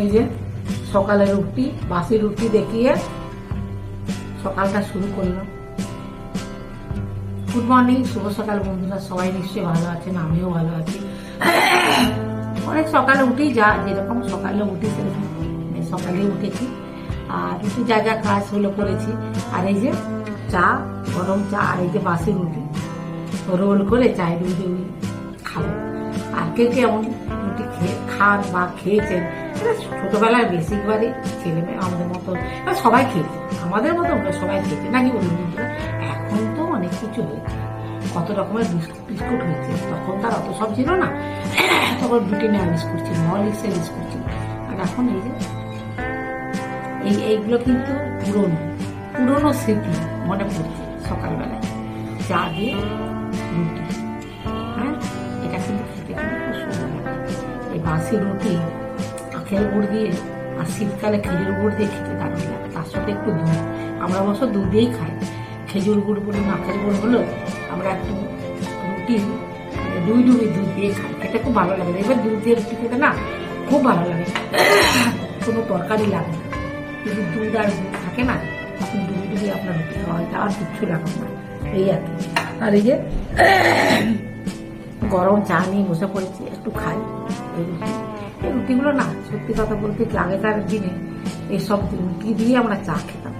এই যে সকালে রুটি, বাসি রুটি দেখিয়ে সকালটা শুরু করলাম। গুড মর্নিং শুভ সকাল বন্ধুরা, সবাই নিশ্চয়ই ভালো আছেন, আমিও ভালো আছি। অনেক সকালে উঠেই যা যেরকম সকালে উঠি সেরকম সকালেই উঠেছি। আর রুটি যা যা কাজ হলো করেছি। আর এই যে চা, গরম চা, আর এই যে বাসি রুটি। রোল করে চাই রুটি খাব। আর কে কে এমন রুটি খেয়ে খান বা খেয়েছেন ছোটবেলায় বেশিরভাগই ছেলে মেয়ে আমাদের মতো সবাই খেয়েছে আমাদের মতো আমরা সবাই খেয়েছে নাকি বলুন এখন তো অনেক কিছু হয়েছে। কত রকমের বিস্কুট হয়েছে। তখন তার অত সব ছিল না। তখন ব্রিটেনিয়া বিস্কুট ছিল হরলিক্সের বিস্কুট ছিল আর এখন এই যে, এই, এইগুলো কিন্তু পুরনো পুরনো স্মৃতি মনে পড়ছে সকালবেলায়। চা দিয়ে রুটি। হ্যাঁ? এটা কিন্তু খেতে কিন্তু খুব সুন্দর লাগে। এই বাসি রুটি আখের গুড় দিয়ে, আর শীতকালে খেজুর গুড় দিয়ে খেতে দারুণ লাগে, তার সাথে একটু দুধ। আমরা অবশ্য দুধ দিয়েই খাই। খেজুর গুড় বলি আখের গুড় হলো, আমরা একটু রুটি, দুই ডুবি দুধ দিয়ে খাই। খেতে খুব ভালো লাগে। এবার দুধ দিয়ে রুটি খেতে না খুব ভালো লাগে। কোনো তরকারি লাগে না। যদি দুধ আর দুধ থাকে না আপনি ডুবি ডুবি আপনার রুটি খাওয়া হয়, আর কিচ্ছু লাগবে না। এই আর কি। আর এই যে, গরম চা নিয়ে বসে পড়েছি, একটু খাই রুটি। এই রুটিগুলো না, সত্যি কথা বলতে কি আগেকার দিনে এইসব রুটি দিয়ে আমরা চা খেতাম।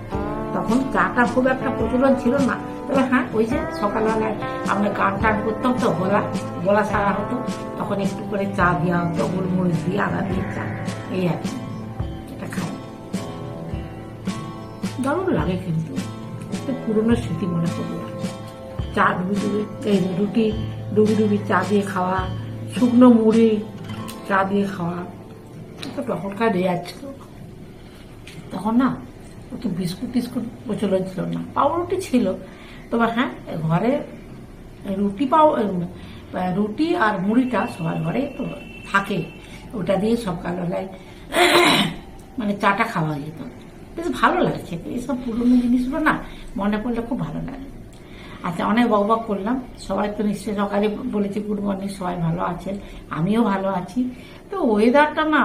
তখন চাটা খুব একটা প্রচলন ছিল না। তবে হ্যাঁ ওই যে সকালবেলায় আমরা গান টান করতাম তো গলা গলা সারা হতো। তখন একটু করে চা দেওয়া হতো, গোলমরিচ দিয়ে আদা দিয়ে চা, এই আর কি। এটা খাই। দারুণ লাগে কিন্তু। পুরনো স্মৃতি মনে যায়। চা ডুবি ডুবি, এই রুটি, ডুবি ডুবি চা দিয়ে খাওয়া, শুকনো মুড়ি চা দিয়ে খাওয়া তো তখনকার রেয়াজ ছিল তখন না অত বিস্কুট টিস্কুট প্রচলন ছিল না। পাউরুটি ছিল। তবে হ্যাঁ ঘরে রুটি পাও রুটি আর মুড়িটা সবার ঘরে তো থাকে। ওটা দিয়ে সকালবেলায় মানে চাটা খাওয়া যেত। বেশ ভালো লাগছে। এইসব পুরনো জিনিসগুলো না, মনে পড়লে খুব ভালো লাগে। আচ্ছা অনেক বক বক করলাম। সবাই তো নিশ্চয়ই সকালে বলেছি গুড মর্নিং সবাই ভালো আছেন? আমিও ভালো আছি। তো ওয়েদারটা না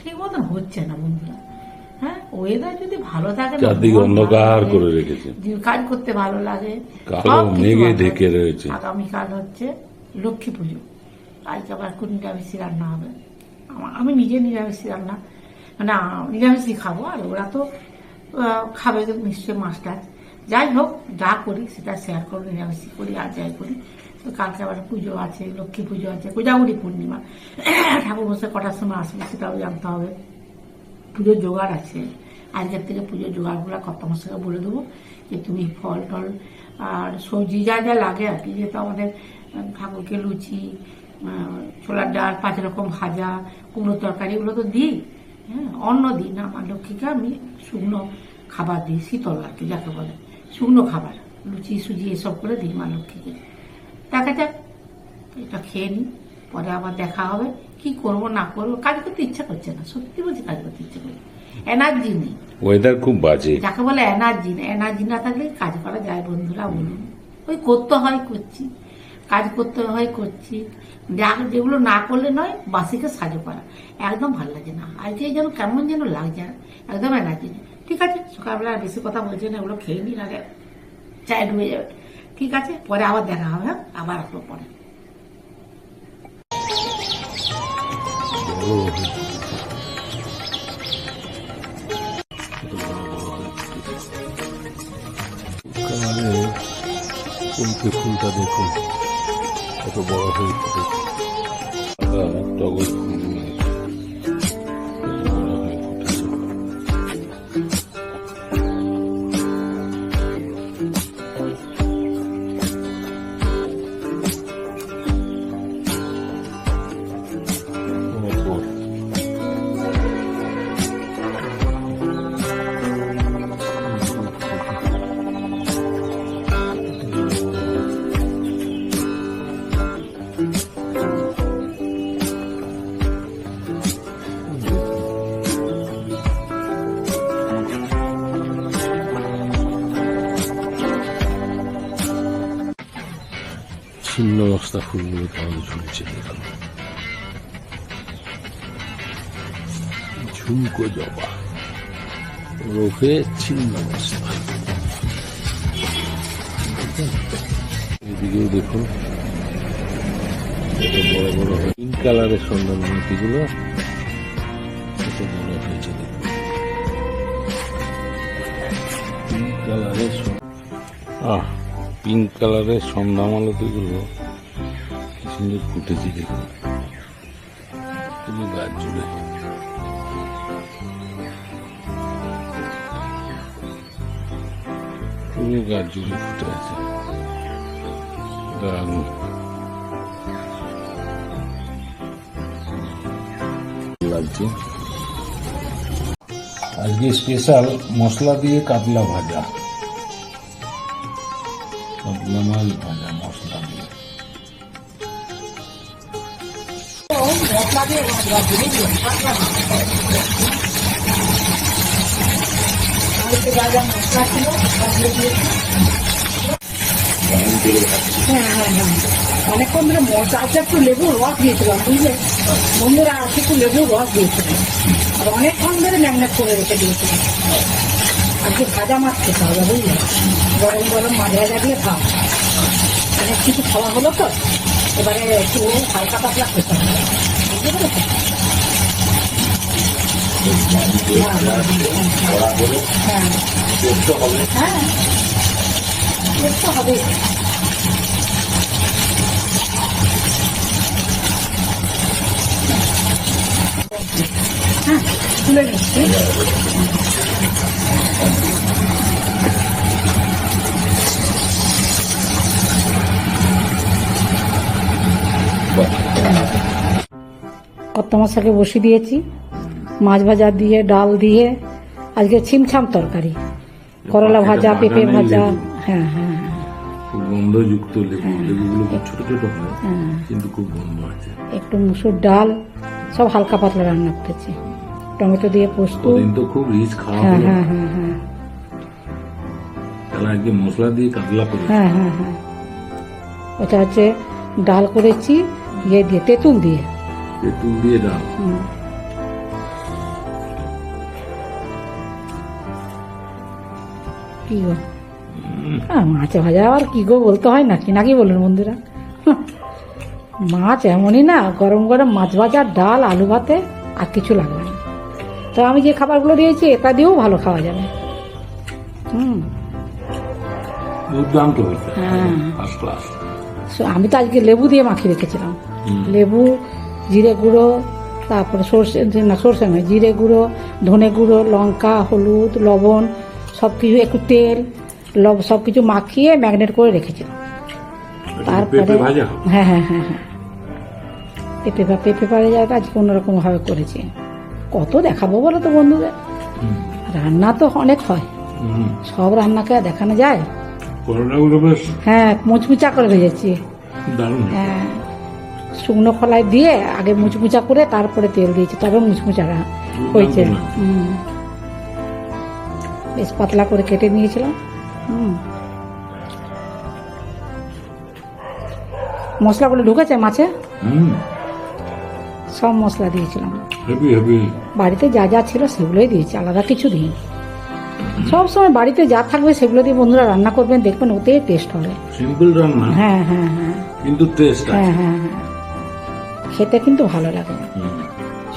ঠিক মতন হচ্ছে না বন্ধুরা। হ্যাঁ ওয়েদার যদি ভালো থাকে চারদিকে অন্ধকার করে রেখেছে। কাজ করতে ভালো লাগে কালো মেঘে ঢেকে রয়েছে। আগামীকাল হচ্ছে লক্ষ্মী পুজো। আজকে আবার কোন নিরামিষি রান্না হবে। আমি নিজে নিরামিষি রান্না মানে নিরামিষই খাব আর ওরা তো খাবে তো নিশ্চয়ই মাছ টাছ যাই হোক, যা করি সেটা শেয়ার করব, নিরামিষই করি, আর যাই করি। তো কালকে আবার পুজো আছে, লক্ষ্মী পুজো আছে কোজাগুড়ি পূর্ণিমা। ঠাকুর বসে কটার সময় আসবে সেটাও জানতে হবে। পুজোর জোগাড় আছে। আজকের থেকে পুজোর জোগাড়গুলো কত মশাকে বলে দেবো যে তুমি ফল টল আর সবজি যা যা লাগে আর কি, যেহেতু আমাদের ঠাকুরকে লুচি ছোলার ডাল, পাঁচ রকম ভাজা কুমড়ো তরকারি এগুলো তো দিই। হ্যাঁ অন্ন দিই না আমার লক্ষ্মীকে আমি শুকনো খাবার দিই, শীতল আর কি, যাকে বলে। শুকনো খাবার লুচি সুজি এসব করে দিই মা লক্ষ্মীকে দেখা যাক এটা খেয়ে নিই পরে আবার দেখা হবে কি করব না করব। কাজ করতে ইচ্ছা করছে না সত্যি বলছি কাজ করতে ইচ্ছা করছে এনার্জি নেই। ওয়েদার খুব বাজে। যাকে বলে এনার্জি না এনার্জি না থাকলে কাজ করা যায় বন্ধুরা বলুন। ওই করতে হয় করছি। কাজ করতে হয় করছি। যা- যেগুলো না করলে নয় বাসিকে সাজো করা। একদম ভালো লাগে না। আজকে যেন কেমন যেন লাগছে একদম এনার্জি নেই। ঠিক আছে সকালবেলা আর বেশি কথা বলছি না ওগুলো খেয়ে নিন আগে। চায় ডুবে যাবে। ঠিক আছে পরে আবার দেখা হবে হ্যাঁ? আবার আসব পরে। ফুলটা দেখুন কত বড় হয়ে ফুটেছে টগর। ছিন্ন মস্তা ফুলগুলো কেমন ঝুলছে দেখুন ঝুমকো জবা। ওরফে ছিন্ন মশলা এদিকেও দেখুন বড় বড় পিঙ্ক কালারের সুন্দর মূর্তিগুলো বড় হয়েছে আহ পিঙ্ক কালারের সন্ধ্যামালতিগুলো সুন্দর ফুটেছে দেখুন। পুরো গাছ জুড়ে। পুরো গাছ জুড়ে ফুটে আছে। আজকে স্পেশাল মশলা দিয়ে কাতলা ভাজা। কাতলা মাছ ভাজা মশলা দিয়ে। হ্যাঁ হ্যাঁ হ্যাঁ। অনেকক্ষণ ধরে মশলা আছে একটু লেবুর রস দিয়েছিলাম বুঝলে বন্ধুরা আছে, একটু লেবুর রস দিয়েছিলাম। আর অনেকক্ষণ ধরে ম্যাগনেট করে রেখে দিয়েছিলাম। আজকে ভাজা মাছ খেতে হবে, বুঝলে? গরম গরম মাছ দিয়ে খাও অনেক কিছু খাওয়া হলো তো, এবারে একটু হালকা পাতলা খেতে হবে। বুঝতে পেরেছ? হ্যাঁ। হ্যাঁ হবে। হ্যাঁ তুলে নিচ্ছি। কত মশাকে বসিয়ে দিয়েছি। মাছ ভাজা দিয়ে ডাল দিয়ে আজকে ছিমছাম তরকারি। করলা ভাজা পেঁপে ভাজা। হ্যাঁ হ্যাঁ হ্যাঁ, গন্ধযুক্ত লেবু। লেবুগুলো ছোট ছোট হয় হ্যাঁ। কিন্তু খুব গন্ধ আছে একটু মুসুর ডাল সব হালকা পাতলা রান্না করেছি। টমেটো দিয়ে পোস্ত। ওদিন খুব রিচ খাওয়া হ্যাঁ হ্যাঁ হ্যাঁ হ্যাঁ। তাহলে আজকে মশলা দিয়ে কাতলা করে হ্যাঁ হ্যাঁ হ্যাঁ। ওটা হচ্ছে ডাল করেছি ইয়ে দিয়ে তেঁতুল দিয়ে। দিয়ে ডাল হুম। কি গো? মাছ ভাজা আর কি গো বলতে হয় নাকি? নাকি বলুন বন্ধুরা? মাছ এমনই না গরম গরম মাছ ভাজা ডাল আলু ভাতে আর কিছু লাগবে না। তো আমি যে খাবারগুলো দিয়েছি এটা দিয়েও ভালো খাওয়া যাবে। হুম। দুর্দান্ত হ্যাঁ। আমি তো আজকে লেবু দিয়ে মাখিয়ে রেখেছিলাম। লেবু জিরে গুঁড়ো তারপরে সর্ষে না সর্ষে নয় জিরে গুঁড়ো ধনে গুঁড়ো লঙ্কা হলুদ লবণ সব কিছু একটু তেল লব সব কিছু মাখিয়ে ম্যাগনেট করে রেখেছিলাম তারপরে হ্যাঁ হ্যাঁ হ্যাঁ হ্যাঁ। পেঁপে পেঁপে পাড়ে যাওয়াটা আজকে অন্যরকম ভাবে করেছি। কত দেখাবো বলো তো বন্ধুদের? রান্না তো অনেক হয়। সব রান্নাকে আর দেখানো যায়? হ্যাঁ মুচমুচা করে ভেজেছি। হ্যাঁ, শুকনো খোলায় দিয়ে আগে মুচমুচা করে তারপরে তেল দিয়েছি তবে মুচমুচাটা হয়েছে। বেশ পাতলা করে কেটে নিয়েছিলাম। হুম। মশলাগুলো ঢুকেছে মাছে? সব মশলা দিয়েছিলাম। বাড়িতে যা যা ছিল সেগুলোই দিয়েছি আলাদা কিছু দিই সব সময় বাড়িতে যা থাকবে সেগুলো দিয়ে বন্ধুরা রান্না করবেন দেখবেন ওতেই টেস্ট হবে। সিম্পল রান্না? হ্যাঁ হ্যাঁ হ্যাঁ। কিন্তু টেস্ট হ্যাঁ হ্যাঁ হ্যাঁ। খেতে কিন্তু ভালো লাগে।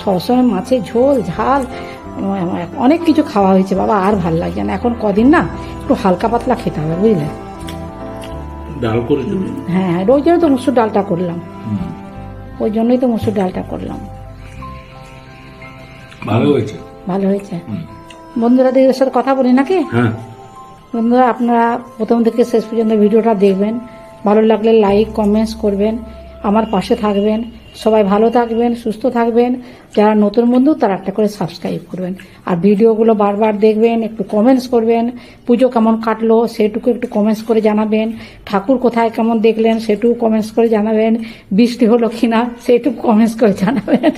সবসময় মাছের ঝোল ঝাল অনেক কিছু খাওয়া হয়েছে বাবা আর ভালো লাগছে না। এখন কদিন না একটু হালকা পাতলা খেতে হবে বুঝলে? ডাল করে হ্যাঁ হ্যাঁ ওই জন্য তো মুসুর ডালটা করলাম। ওই জন্যই তো মুসুর ডালটা করলাম। ভালো হয়েছে? ভালো হয়েছে। বন্ধুরা দিদির সাথে কথা বলি নাকি? হ্যাঁ। বন্ধুরা আপনারা প্রথম থেকে শেষ পর্যন্ত ভিডিওটা দেখবেন। ভালো লাগলে লাইক কমেন্টস করবেন। আমার পাশে থাকবেন। সবাই ভালো থাকবেন সুস্থ থাকবেন। যারা নতুন বন্ধু তারা একটা করে সাবস্ক্রাইব করবেন। আর ভিডিওগুলো বারবার দেখবেন একটু কমেন্টস করবেন। পুজো কেমন কাটলো সেটুকু একটু কমেন্টস করে জানাবেন। ঠাকুর কোথায় কেমন দেখলেন সেটুকু কমেন্টস করে জানাবেন। বৃষ্টি হলো কিনা সেটুকু কমেন্টস করে জানাবেন।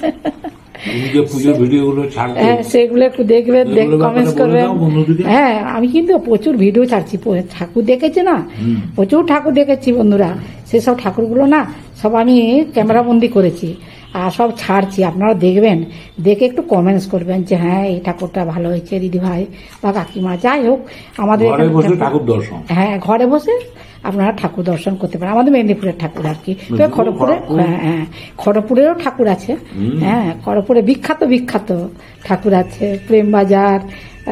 হ্যাঁ সেগুলো একটু দেখবেন কমেন্টস করবেন। হ্যাঁ আমি কিন্তু প্রচুর ভিডিও ছাড়ছি ঠাকুর দেখেছি না। প্রচুর ঠাকুর দেখেছি বন্ধুরা। সেসব ঠাকুরগুলো না সব আমি ক্যামেরা বন্দি করেছি। আর সব ছাড়ছি। আপনারা দেখবেন দেখে একটু কমেন্টস করবেন যে হ্যাঁ এই ঠাকুরটা ভালো হয়েছে দিদি ভাই বা কাকিমা। যাই হোক আমাদের এখানে ঠাকুর দর্শন। হ্যাঁ ঘরে বসে আপনারা ঠাকুর দর্শন করতে পারেন। আমাদের মেদিনীপুরের ঠাকুর আর কি। তবে খড়গপুরে হ্যাঁ হ্যাঁ খড়গপুরেরও ঠাকুর আছে। হ্যাঁ খড়গপুরে বিখ্যাত বিখ্যাত ঠাকুর আছে। প্রেম বাজার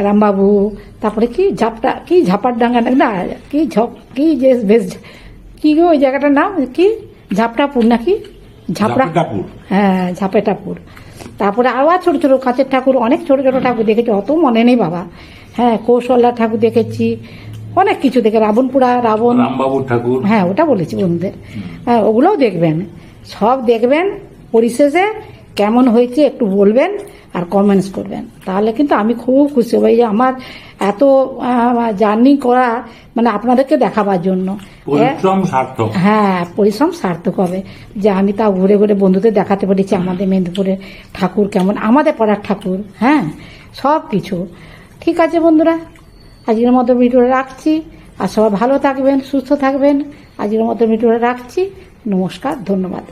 রামবাবু তারপরে কি ঝাপটা কি ঝাপার ডাঙ্গা না কি ঝপ কি যে বেশ কি ওই জায়গাটার নাম? কি? ঝাপটাপুর নাকি? ঝাপড়া? হ্যাঁ ঝাপেটাপুর। তারপরে আরও ছোট ছোট ছোটো কাছের ঠাকুর অনেক ছোট ছোট ঠাকুর দেখেছি অত মনে নেই বাবা। হ্যাঁ কৌশল্যা ঠাকুর দেখেছি অনেক কিছু দেখে রাবণপুরা রাবণ। রামবাবুর ঠাকুর। হ্যাঁ ওটা বলেছি বন্ধুদের। হ্যাঁ ওগুলোও দেখবেন। সব দেখবেন পরিশেষে কেমন হয়েছে একটু বলবেন আর কমেন্টস করবেন। তাহলে কিন্তু আমি খুব খুশি হব এই যে আমার এত জার্নি করা মানে আপনাদেরকে দেখাবার জন্য। হ্যাঁ পরিশ্রম সার্থক হবে। যে আমি তা ঘুরে ঘুরে বন্ধুদের দেখাতে পেরেছি আমাদের মেদিনীপুরের ঠাকুর কেমন আমাদের পাড়ার ঠাকুর হ্যাঁ সব কিছু। ঠিক আছে বন্ধুরা আজকের মতো ভিডিওটা রাখছি। আর সবাই ভালো থাকবেন সুস্থ থাকবেন। আজকের মতো ভিডিওটা রাখছি। নমস্কার ধন্যবাদ।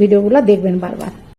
ভিডিওগুলো দেখবেন বারবার।